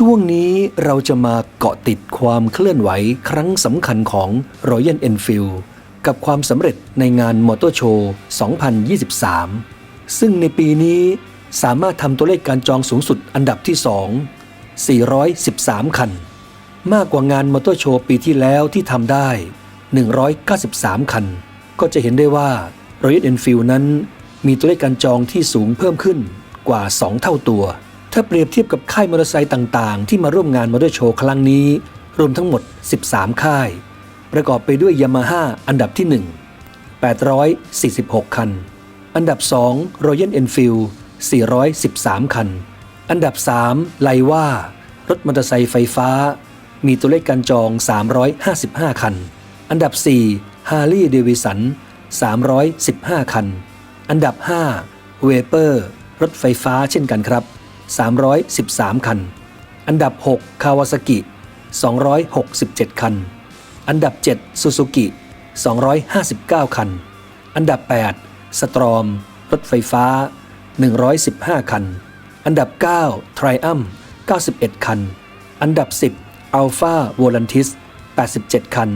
ช่วงนี้เราจะมาเกาะติดความเคลื่อนไหวครั้งสำคัญของ Royal Enfield กับความสำเร็จในงานมอเตอร์โชว์ 2023 ซึ่งในปีนี้สามารถทำตัวเลขการจองสูงสุดอันดับที่ 2 413 คัน มากกว่างานมอเตอร์โชว์ปีที่แล้วที่ทำได้ 193 คัน ก็จะเห็นได้ว่า Royal Enfield นั้นมีตัวเลขการจองที่สูงเพิ่มขึ้นกว่า 2 เท่าตัว ถ้าเปรียบเทียบกับค่ายมอเตอร์ไซค์ต่างๆ ที่มาร่วมงานมอเตอร์โชว์ครั้งนี้ รวมทั้งหมด 13 ค่าย ประกอบไปด้วยยามาฮ่าอันดับที่ 1 846 คัน อันดับ 2 Royal Enfield 413 คัน อันดับ 3 ไลว่ารถมอเตอร์ไซค์ไฟฟ้า มีตัวเลขการจอง 355 คัน อันดับ 4 Harley Davidson 315 คัน อันดับ5เวเปอร์รถไฟฟ้าเช่นกันครับ 313 คัน อันดับ 6 คาวาซากิ 267 คัน อันดับ 7 ซูซูกิ 259 คัน อันดับ 8 สตรอม รถไฟฟ้า 115 คัน อันดับ9 t r i u m p 91 คัน อันดับ 10 Alpha Volantis 87 คัน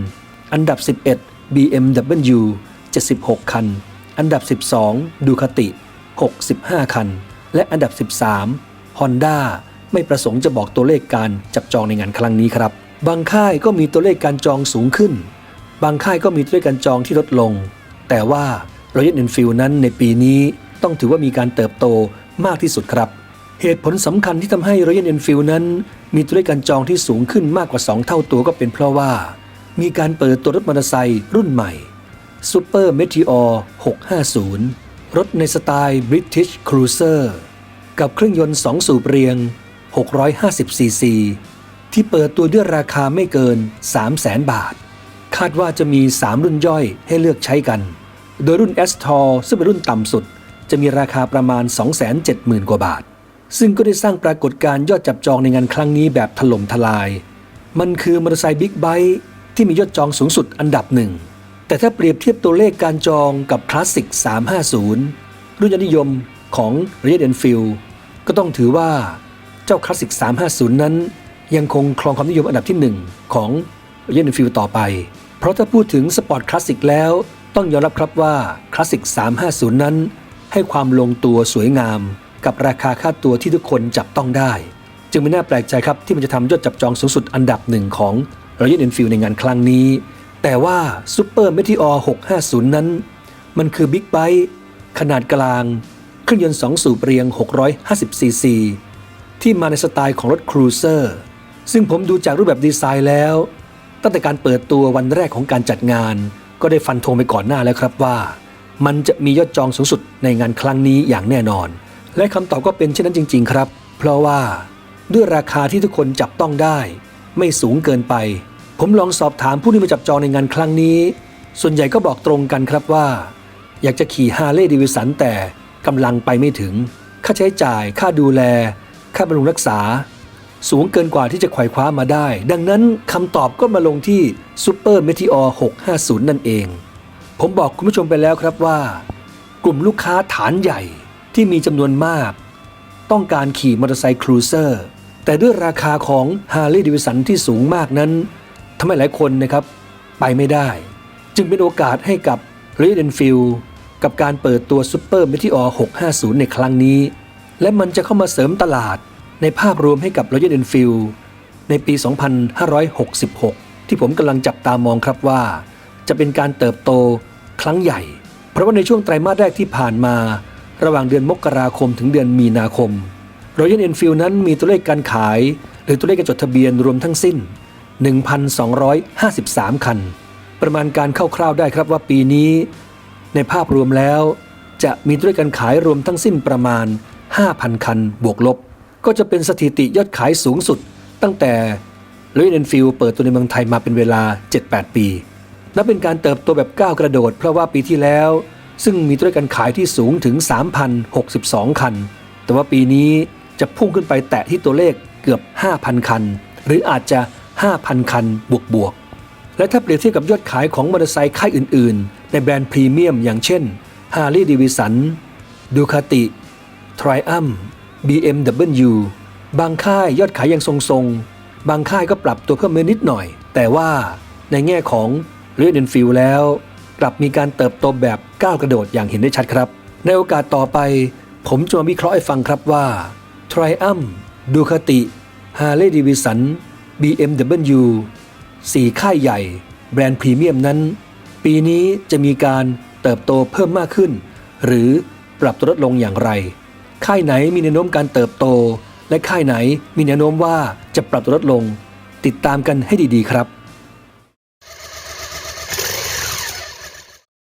อันดับ 11 BMW 76 คัน อันดับ 12 ดูคาติ 65 คัน และอันดับ 13 Honda ไม่ประสงค์จะบอกตัวเลขการจับจองในงานครั้งนี้ครับ บางค่ายก็มีตัวเลขการจองสูงขึ้น บางค่ายก็มีตัวเลขการจองที่ลดลง แต่ว่า Royal Enfield นั้นในปีนี้ต้องถือว่ามีการเติบโตมากที่สุดครับ เหตุผลสำคัญที่ทำให้ Royal Enfield นั้น มีตัวเลขการจองที่สูงขึ้นมากกว่า 2 เท่าตัวก็เป็นเพราะว่า มีการเปิดตัวรถมอเตอร์ไซค์รุ่นใหม่ Super Meteor 650 รถในสไตล์ British Cruiser กับเครื่องยนต์ 2 สูบเรียง 650 ซีซี ที่เปิดตัวด้วยราคาไม่เกิน 300,000บาท คาดว่าจะมี 3 รุ่นย่อยให้เลือกใช้กัน โดยรุ่น s t o r ซึ่งเป็นรุ่นต่ำสุด จะมีราคาประมาณ 270,000 กว่าบาท ซึ่งก็ได้สร้างปรากฏการณ์ยอดจับจองในงานครั้งนี้แบบถล่มทลาย มันคือมอเตอร์ไซค์บิ๊กไบค์ที่มียอดจองสูงสุดอันดับหนึ่ง แต่ถ้าเปรียบเทียบตัวเลขการจองกับคลาสสิก350 รุ่นยอดนิยมของ Royal Enfield ก็ต้องถือว่าเจ้าคลาสสิก 350 นั้น ยังคงครองความนิยมอันดับที่ 1 ของ Royal Enfield ต่อไป เพราะถ้าพูดถึงสปอร์ตคลาสสิกแล้วต้องยอมรับครับว่าคลาสสิก 350 นั้น ให้ความลงตัวสวยงาม กับราคาค่าตัวที่ทุกคนจับต้องได้ จึงไม่น่าแปลกใจครับที่มันจะทำยอดจับจองสูงสุดอันดับหนึ่งของ Royal Enfield ในงานครั้งนี้ แต่ว่า Super Meteor 650 นั้น มันคือบิ๊กไบค์ขนาดกลาง รื่องยนต์2สูบเรียง 650ซีซีที่มาในสไตล์ของรถครูเซอร์ ซึ่งผมดูจากรูปแบบดีไซน์แล้ว ตั้งแต่การเปิดตัววันแรกของการจัดงาน ก็ได้ฟันธงไปก่อนหน้าแล้วครับว่า มันจะมียอดจองสูงสุดในงานครั้งนี้อย่างแน่นอน และคำตอบก็เป็นเช่นนั้นจริง ๆ ครับ เพราะว่าด้วยราคาที่ทุกคนจับต้องได้ ไม่สูงเกินไป ผมลองสอบถามผู้ที่มาจับจองในงานครั้งนี้ ส่วนใหญ่ก็บอกตรงกันครับว่า อยากจะขี่ฮาร์เลย์ดิวิสันแต่ กำลังไปไม่ถึง ค่าใช้จ่าย ค่าดูแล ค่าบำรุงรักษา สูงเกินกว่าที่จะไขว่คว้ามาได้ ดังนั้นคำตอบก็มาลงที่ Super Meteor 650 นั่นเอง ผมบอกคุณผู้ชมไปแล้วครับว่า กลุ่มลูกค้าฐานใหญ่ที่มีจำนวนมาก ต้องการขี่มอเตอร์ไซค์ครูเซอร์แต่ด้วยราคาของ Harley Davidson ที่สูงมากนั้นทำให้หลายคนนะครับ ไปไม่ได้ จึงเป็นโอกาสให้กับ Royal Enfield กับการเปิดตัว Super Meteor 650 ในครั้งนี้ และมันจะเข้ามาเสริมตลาดในภาพรวมให้กับ Royal Enfield ในปี 2566 ที่ผมกำลังจับตามองครับว่า จะเป็นการเติบโตครั้งใหญ่ เพราะว่าในช่วงไตรมาสแรกที่ผ่านมา ระหว่างเดือนมกราคมถึงเดือนมีนาคม Royal Enfield นั้นมีตัวเลขการขาย หรือตัวเลขการจดทะเบียนรวมทั้งสิ้น 1,253 คัน ประมาณการคร่าวๆได้ครับว่าปีนี้ ในภาพรวมแล้ว จะมีตัวเลขการขายรวมทั้งสิ้นประมาณ 5,000 คันบวกลบ ก็จะเป็นสถิติยอดขายสูงสุด ตั้งแต่ Royal Enfield เปิดตัวในเมืองไทยมาเป็นเวลา 7-8 ปี นับเป็นการเติบโตแบบก้าวกระโดด เพราะว่าปีที่แล้ว ซึ่งมีตัวเลขการขายที่สูงถึง 3,062 คัน แต่ว่าปีนี้จะพุ่งขึ้นไปแตะที่ตัวเลขเกือบ 5,000 คัน หรืออาจจะ 5,000 คันบวกบวกๆและถ้าเปรียบเทียบกับยอดขายของมอเตอร์ไซค์ค่ายอื่น ในแบรนด์พรีเมียมอย่างเช่น Harley Davidson Ducati Triumph BMW บางค่ายยอดขายยังทรงๆ บางค่ายก็ปรับตัวเพิ่มมนิดหน่อย แต่ว่าในแง่ของเรดเดนฟิลแล้ว กลับมีการเติบโตแบบก้าวกระโดดอย่างเห็นได้ชัดครับ ในโอกาสต่อไป ผมจะมาวิเคราะห์ให้ฟังครับว่า Triumph Ducati Harley Davidson BMW สี่ค่ายใหญ่ แบรนด์พรีเมียมนั้น ปีนี้จะมีการเติบโตเพิ่มมากขึ้น หรือปรับตัวลดลงอย่างไร ค่ายไหนมีแนวโน้มการเติบโต และค่ายไหนมีแนวโน้มว่าจะปรับตัวลดลง ติดตามกันให้ดีๆครับ